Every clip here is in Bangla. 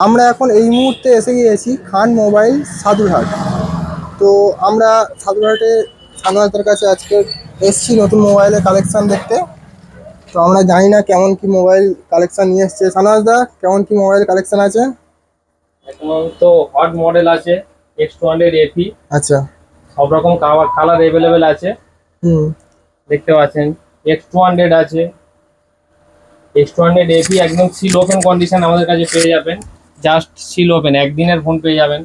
আমরা এখন এই মুহূর্তে এসে গিয়েছি খান মোবাইল সাধুরহাট তো আমরা সাধুরহাটে সাধুরহাটের কাছে আজকে এসছি নতুন মোবাইলের কালেকশান দেখতে। তো আমরা জানি না কেমন কি মোবাইল কালেকশন নিয়ে এসছে। সানাজ দা কেমন কি মোবাইল কালেকশন আছে? এখন তো হট মডেল আছে এক্স টু হান্ড্রেড এপি আচ্ছা। সব রকম কালার অ্যাভেলেবেল আছে। হুম। দেখতে পাচ্ছেন এক্স টু হান্ড্রেড আছে। এক্স টু হান্ড্রেড এপি একদম সিল ওপেন কন্ডিশন আমাদের কাছে পেয়ে যাবেন। জাস্ট সিল ওপেন একদিনের ফোন পেয়ে যাবেন।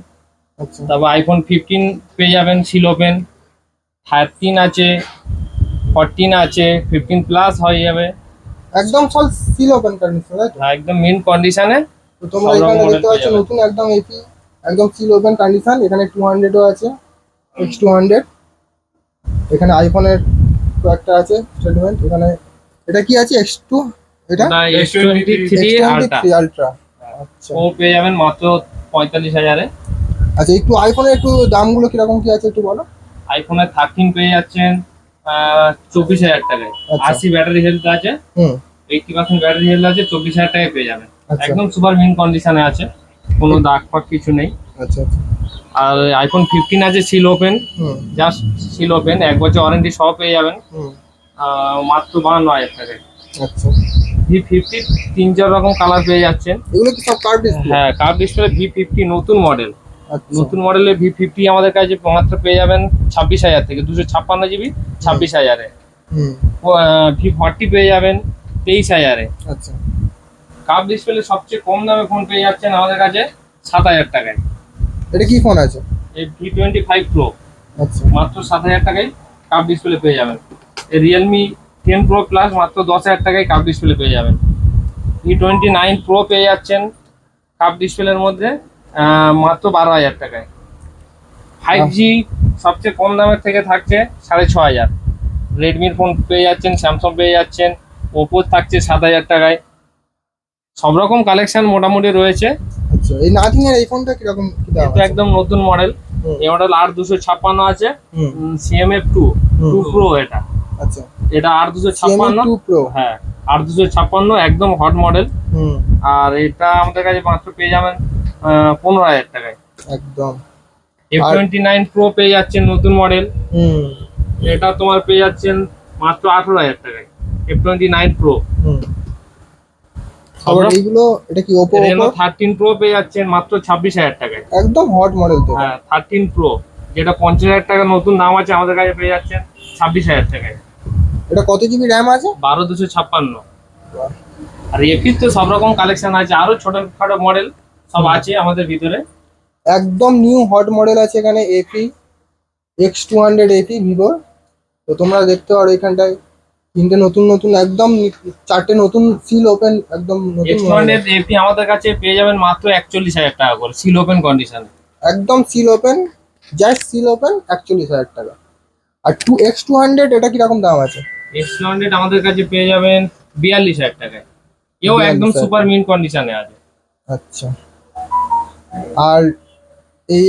আচ্ছা। তারপর আইফোন ফিফটিন পেয়ে যাবেন সিল ওপেন থার্টিন আছে ফরটিন আছে ফিফটিন প্লাস হয়ে যাবে। একদম সব সিল ওপেন কন্ডিশন হ্যাঁ, একদম মেন কন্ডিশনে তো তোমরা এখানে দেখতে পাচ্ছ নতুন একদম এপি একদম সিল ওপেন কন্ডিশন এখানে টু হান্ড্রেডও আছে এক্স টু হান্ড্রেড এখানে আইফোনের একটা আছে স্টেটমেন্ট এখানে এটা কি আছে এক্স টু এটা? X twenty three ultra ultra আচ্ছা ও পেয়ে যাবেন মাত্র পঁয়তাল্লিশ হাজারে। আচ্ছা একটু আইফোনের একটু দামগুলো কীরকম কি আছে একটু বলো? আইফোনের থার্টিন পেয়ে যাচ্ছেন চব্বিশ হাজার টাকায়। আচ্ছা। আশি ব্যাটারি হেলথ আছে। হুম। এইটি পার্সেন্ট ব্যাটারি হেলথ আছে চব্বিশ হাজার টাকায় পেয়ে যাবেন। আচ্ছা। একদম সুপার মিন কন্ডিশনে আছে কোনো দাগ ফাগ কিছু নেই। আচ্ছা আচ্ছা। আর আইফোন ফিফটিন আছে সিল ওপেন হুম। জাস্ট সিল ওপেন এক বছর ওয়ারেন্টি সহ পেয়ে যাবেন। হুম। মাত্র বাহান্ন হাজার টাকায়। আচ্ছা। ভি ফিফটি তিন চার রকম কালার পেয়ে যাচ্ছেন। এগুলো কি সব ডিসপ্লে হ্যাঁ কার্ভ ডিসপ্লে ভি ফিফটি নতুন মডেল আচ্ছা। নতুন মডেলের ভি ফিফটি আমাদের কাছে মাত্র পেয়ে যাবেন ছাব্বিশ হাজার থেকে দুশো ছাপ্পান্ন জিবি ছাব্বিশ হাজারে। ভি ফর্টি পেয়ে যাবেন তেইশ হাজারে। আচ্ছা। কাপ ডিসপ্লে সবচেয়ে কম দামে ফোন পেয়ে যাচ্ছেন আমাদের কাছে সাত হাজার টাকায়। এটা কি ফোন আছে? এই ভি টোয়েন্টি ফাইভ প্রো আচ্ছা। মাত্র সাত হাজার টাকায় কাপ ডিসপ্লে পেয়ে যাবেন। এই রিয়েলমি টেন প্রো প্লাস মাত্র দশ হাজার টাকায় কাপ ডিসপ্লে পেয়ে যাবেন। ভি টোয়েন্টি নাইন প্রো পেয়ে যাচ্ছেন কাপ ডিসপ্লের মধ্যে মাত্র বারো হাজার টাকায়। ফাইভ জি সবচেয়ে কম দামের থেকে থাকছে সাড়ে ছ হাজার। রেডমির ফোন পেয়ে যাচ্ছেন স্যামসাং পেয়ে যাচ্ছেন ওপো থাকছে সাত হাজার টাকায়। সব রকম কালেকশন মোটামুটি রয়েছে। আচ্ছা এই নাথিং এর এই ফোনটা কি দাম এটা একদম নতুন মডেল। এই মডেল আর দুশো ছাপ্পান্ন আছে। হুম। সিএমএফ টু হুম। টু প্রো এটা। আচ্ছা। এটা আর দুশো ছাপ্পান্ন। হ্যাঁ আর দুশো ছাপ্পান্ন একদম হট মডেল হুম। আর এটা আমাদের কাছে মাত্র পেয়ে যাবেন পনেরো হাজার টাকায়। একদম। এফ টোয়েন্টি নাইন প্রো পেয়ে যাচ্ছেন নতুন মডেল হুম। এটা তোমার পেয়ে যাচ্ছেন মাত্র আঠারো হাজার টাকায় এফ টোয়েন্টি নাইন প্রো হুম। আবার এইগুলো এটা কি ওপো রেনো প্রো পেয়ে যাচ্ছেন মাত্র ছাব্বিশ হাজার টাকায়। একদম হট মডেল তো। হ্যাঁ থার্টিন প্রো যেটা পঞ্চাশ হাজার টাকা নতুন দাম আছে আমাদের কাছে পেয়ে যাচ্ছেন ছাব্বিশ হাজার টাকায়। এটা কত জিবি র্যাম আছে? বারো দুশো ছাপ্পান্ন। আর এপির তো সব রকম কালেকশন আছে আরও ছোটখাটো মডেল সব আছে আমাদের ভিতরে। একদম নিউ হট মডেল আছে এখানে AP X two hundred AP ভিভোর তো তোমরা দেখতে পারো এখানটায় তিনটে নতুন নতুন একদম চারটে নতুন সিল ওপেন একদম নতুন এপি আমাদের কাছে পেয়ে যাবেন মাত্র একচল্লিশ হাজার টাকা করে সিল ওপেন কন্ডিশনে একদম seal open just seal open একচল্লিশ হাজার টাকা। আর টু এক্স টু হান্ড্রেড এটা কীরকম দাম আছে? এক্স হান্ড্রেড আমাদের কাছে পেয়ে যাবেন বিয়াল্লিশ হাজার টাকায়। এও একদম সুপার মিন কন্ডিশনে আছে। আচ্ছা। আর এই